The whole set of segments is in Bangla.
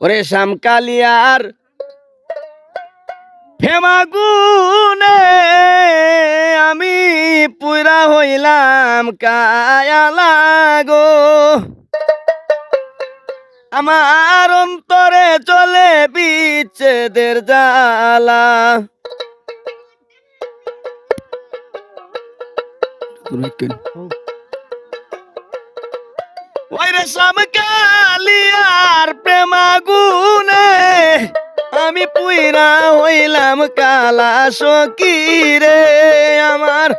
ওরে শ্যামকালিয়ার ফেমাগুনে আমি পুরা হইলাম কায়ালা গো। আমার অন্তরে চলে বিচ্ছেদের জ্বালা। ওইরে শ্যামকালিয়ার পুইরা হইলাম কালা সকিরে আমার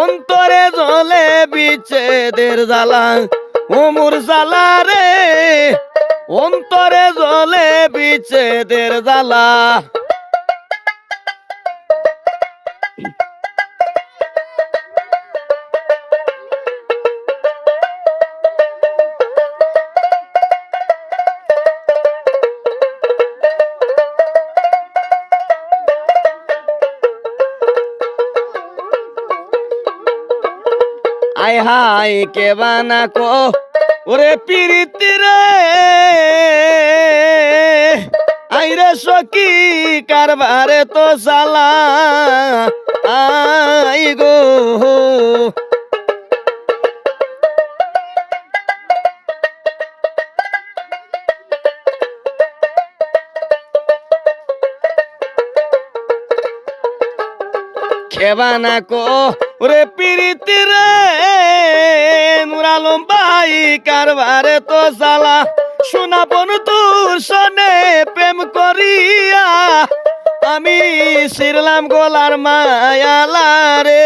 অন্তরে জলে বিচ্ছেদের জ্বালা। ওমর জ্বালা রে, অন্তরে জলে বিচ্ছেদের জ্বালা। আয় হাই কে বানা কো? ওরে পিরিতি রে। আইরে সকি কারবারে তো সালা আই গো। খেবানা কো? ওরে পিরিতি রে মুরালম ভাই কারবারে তো সালা শোনা বন তোর সনে প্রেম করিয়া, আমি শিরলাম গোলার মায়ালা রে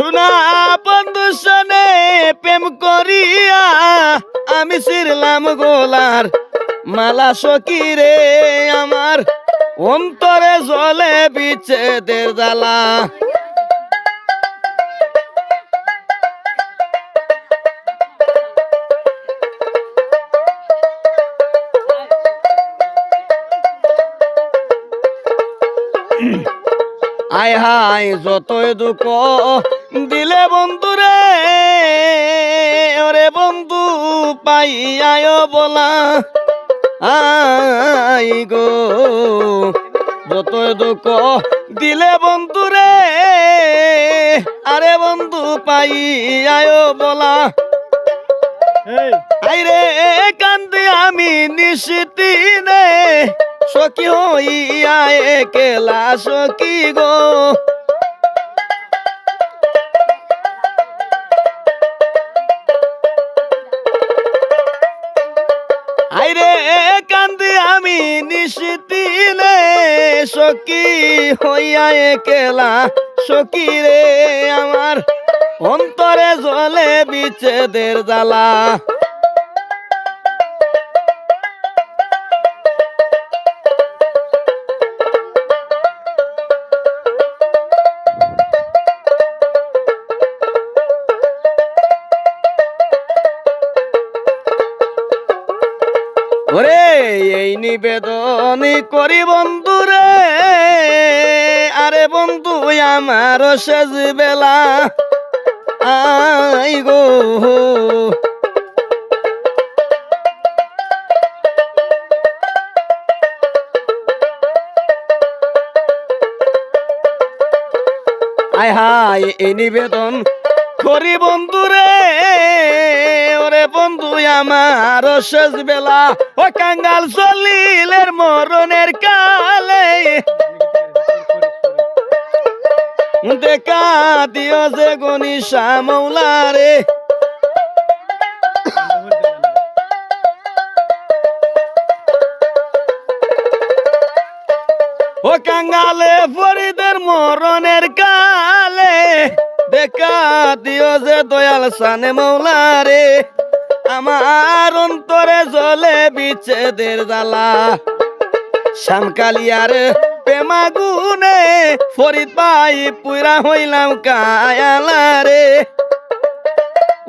শোনা বন্ধু সনে প্রেম করিয়া আমি শিরলাম গোলার মালা সকিরে আমার অন্তরে জলে বিচ্ছেদের জ্বালা। আয় হায় যতই দুঃখ দিলে বন্ধুরে ওরে বন্ধু পাই আয় বলা। আই গো যতই দুঃখ দিলে বন্ধুরে আরে বন্ধু পাই আয় বলা। আইরে কান্দি আমি নিশ্চিতিনে সখী হইয়া একেলা সখী গো। কান্দি আমি নিশ্চিতিনে সখী হইয়া একেলা সখী রে আমার। অন্তরে জলে বিচ্ছেদের জ্বালা। ওরে, এই নিবেদন করি বন্ধু রে আরে বন্ধু, আমার শেষ বেলা আই গো। আয় হায়, এই নিবেদন করি বন্ধু রে ওরে বন্ধু, আমার শেষ বেলা। ও কাঙ্গাল চলিলের মরণের কালে। দেখা দিও যে গনি শ্যামৌলা ও কাঙ্গালে ফরিদের মরণের কালে। দেখা দিও যে দয়াল সানে মৌলা রে আমার অন্তরে জলে বিচ্ছেদের জ্বালা। শ্যামকালিয়ার প্রেমাগুনে ফরিদ ভাই পুরা হইলাম কায়ালা রে।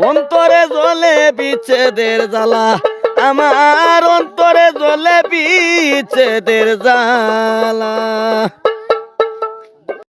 অন্তরে জলে বিচ্ছেদের জ্বালা, আমার অন্তরে জলে বিচ্ছেদের জ্বালা।